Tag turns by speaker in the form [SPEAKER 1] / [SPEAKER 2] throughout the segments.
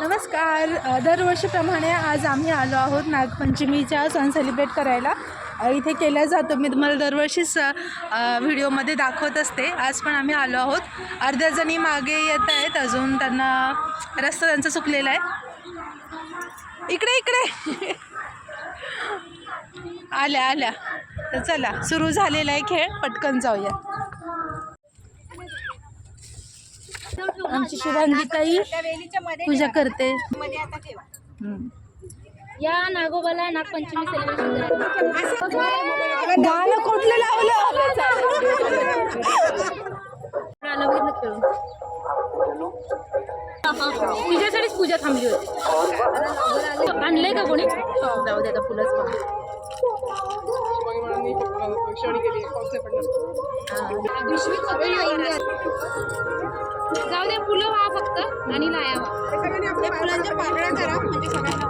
[SPEAKER 1] नमस्कार. दरवर्षीप्रमाणे आज आम्ही आलो आहोत नागपंचमीचा सण सेलिब्रेट करायला. इथे केला जातो. मी तुम्हाला दरवर्षीच व्हिडिओमध्ये दाखवत असते. आज पण आम्ही आलो आहोत. अर्ध्या जणी मागे येत आहेत. अजून त्यांना रस्ता त्यांचा चुकलेला आहे. इकडे इकडे. आल्या आल्या. तर चला सुरू झालेला आहे खेळ. पटकन जाऊया. आमची शुभांगी ताई पूजा करते. हम्म.
[SPEAKER 2] या नागोबाला नागपंचमी सेलिब्रेशन
[SPEAKER 1] गाणं कुठलं लावलं?
[SPEAKER 2] तिच्यासाठीच पूजा थांबली होती. आणलंय का कोणी? जाऊ दे आता फुलंच जाऊ दे फुलं व्हा फक्त आणि लाया व्हा.
[SPEAKER 1] फुलांच्या पाकळ्या करा म्हणजे सगळ्यांना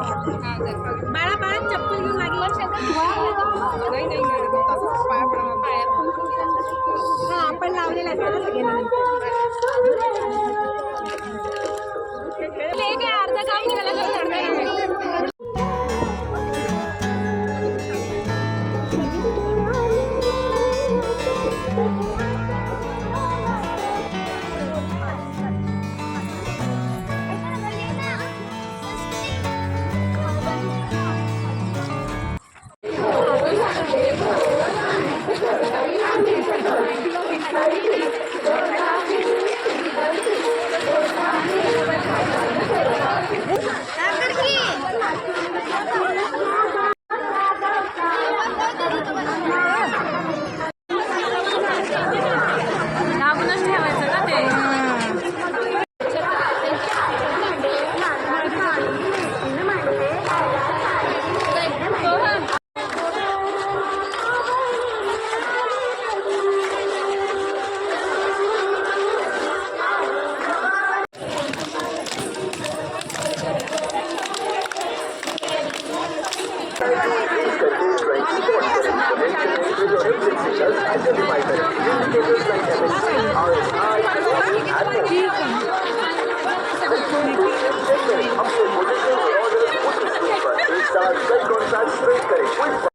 [SPEAKER 2] बाळा बाळा चप्पल घेऊन वर्षात
[SPEAKER 1] आपण लावलेलं सगळ्यांना.
[SPEAKER 2] काय अर्धा काम निघाला अर्धा excitement. It is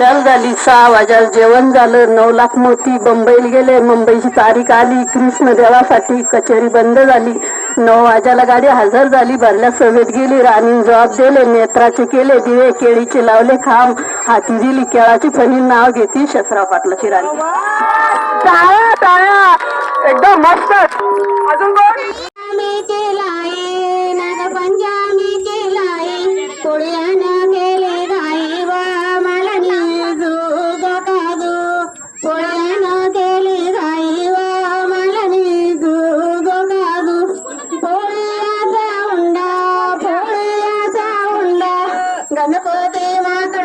[SPEAKER 3] शाल झाली सहा वाजाल जेवण झालं नऊ लाख मोती बंबईला गेले. मुंबईची तारीख आली कृष्ण देवासाठी कचेरी बंद झाली. नऊ वाजाला गाडी हजर झाली भरल्या सभेत गेली. राणी जबाब दिले नेत्राचे केले दिवे केळीचे लावले खांब हाती दिली. केळाची फणी नाव घेतली शसराव पाटलाची राणी टाळ्या टाळ्या. एकदम मस्त. अजून గణపతి మాత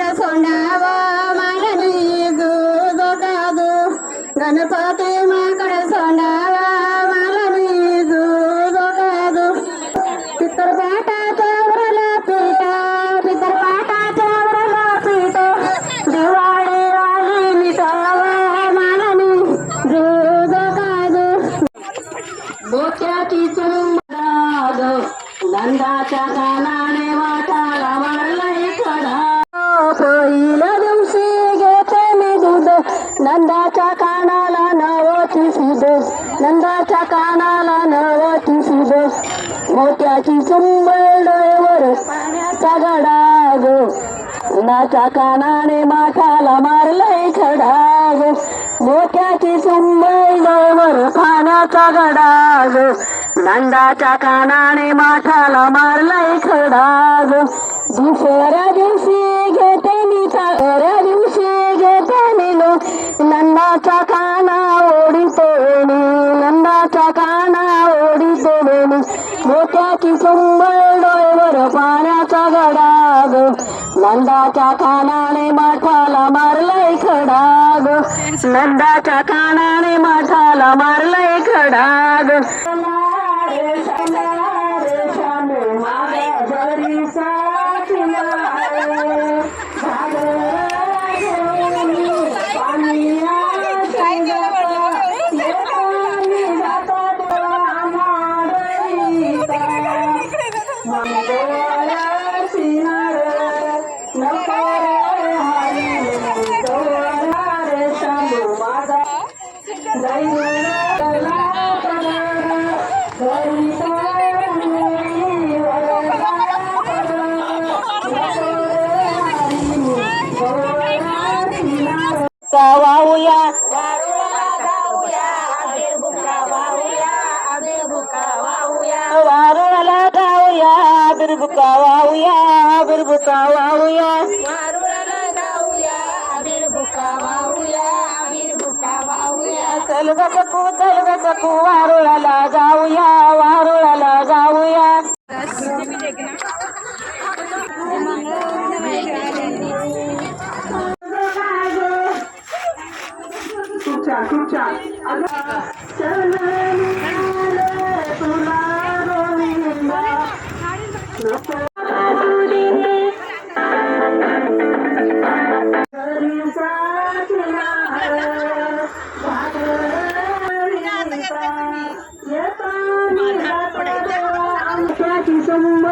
[SPEAKER 3] नंदाच्या कानाला नवती सुद नंदाच्या कानाला नवती सुद मोत्याची सुंबळ डोळेवर पाण्याचा गडाग. उन्हाच्या कानाने माठाला मारलंय खडाग. मोत्याची चुंबळ डोळ्यावर पाण्याचा गडाग. नंदाच्या कानाने माठाला मारलंय खडाग. दुसऱ्या दिवशी घेते नंदाच्या काना ओडी सोडणी नंदाच्या काना ओढीतो मोठ्या मोत्याची सुंबळ डोळ्यावर पाण्याचा गडाग नंदाच्या कानाने माठाला मारलाय खडाग. नंदाच्या कानाने माठाला मारलाय खडाग. वाहूया वारुळाला जाऊया बिरबुका वाहूया बिरबुका वाहूया चल ग सकू चल ग सकू वारुळाला Sombong.